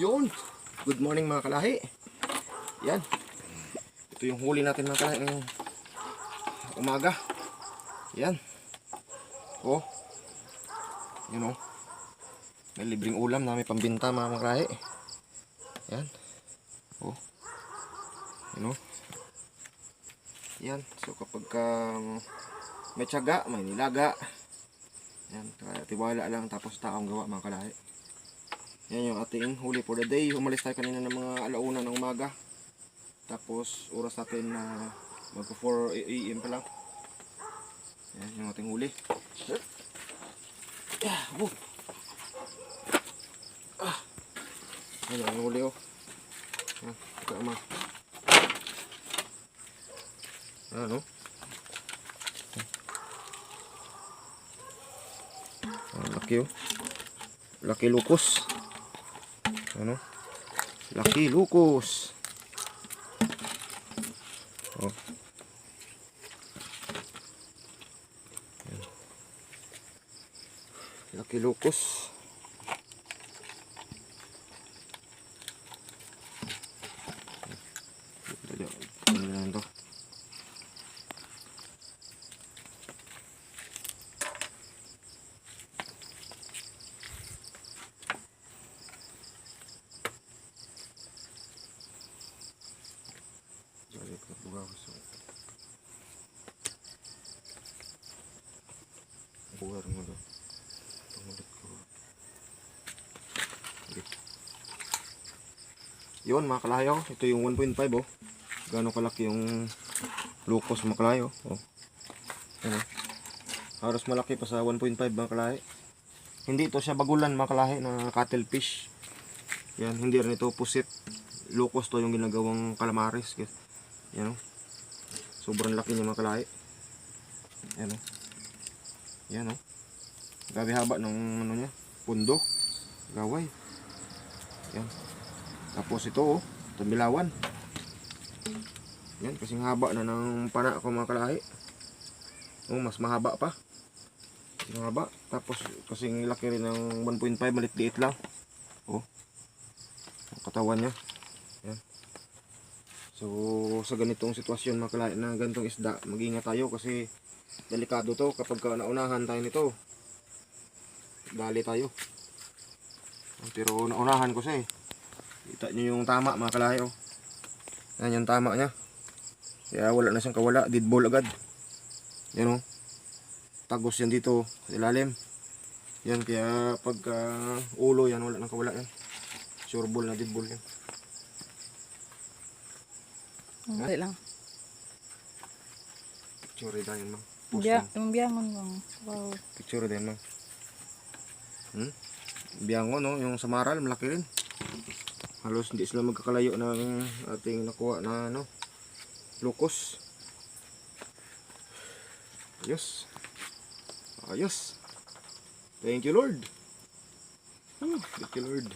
Yun. Good morning mga kalahi. Yan. Ito yung huli natin mga kalahi ngayong umaga. Yan. Oh. Yun oh. May libreng ulam na may pambinta mga mga kalahi. Yan. Oh. Yun oh. Yan. So kapag ka may tiyaga, may nilaga. Yan. Tiwala lang tapos taong gawa mga kalahi. Yan yung ating huli for the day. Umalis tayo kanina ng mga alauna ng umaga. Tapos oras natin na mag 4 a.m. pa lang. Yan yung ating huli. Yeah, woo. Ah. Yan ang huli oh. Yan, naman. Yan oh. Ang laki oh. Laki lukos. Ano? Laki lukos. Oh. Laki lukos. Dali, ano na lang to? Dali, pagbuga ko sa... Mo daw. Pangulit ko. Okay. Yun mga kalayo, ito yung 1.5 oh. Gano'ng kalaki yung lukos mga kalayo. Oh. Yan oh. Halos malaki pa sa 1.5 mga kalahi. Hindi ito siya bagulan mga kalahi na cuttlefish. Yan, hindi rin ito pusit. Lukos to yung ginagawang calamares. Yan oh. Sobrang laki niya mga kalahi. Yan oh. Yan oh. Grabe haba ng ano niya, pundo. Gaway. Yan. Tapos ito oh, tumilawan. Yan, kasing haba na ng pana ko mga kalahi. Oh, mas mahaba pa. Kasing haba. Tapos kasing laki rin ng 1.5, malit-liit lang. Oh. Ang katawan niya. So, sa ganitong sitwasyon mga kalahi na ganitong isda, mag-ingat tayo kasi delikado to kapag ka naunahan tayo nito. Dali tayo. Pero naunahan ko siya eh. Kita nyo yung tama mga kalahi oh. Yan yung tama niya. Kaya wala na siyang kawala. Dead ball agad. Yan oh. Tagos yan dito sa ilalim. Yan kaya pagka ulo yan wala nang kawala yan. Sure ball na dead ball yan. Dali lang. Picture ma'am. Post Biya, yung biyangon lang. Wow. Picture din ma'am. Hmm? Biyango no, yung samaral malaki rin. Halos hindi sila magkakalayo ng ating nakuha na ano, lukos. Ayos. Ayos. Thank you Lord. Hmm, thank you Lord.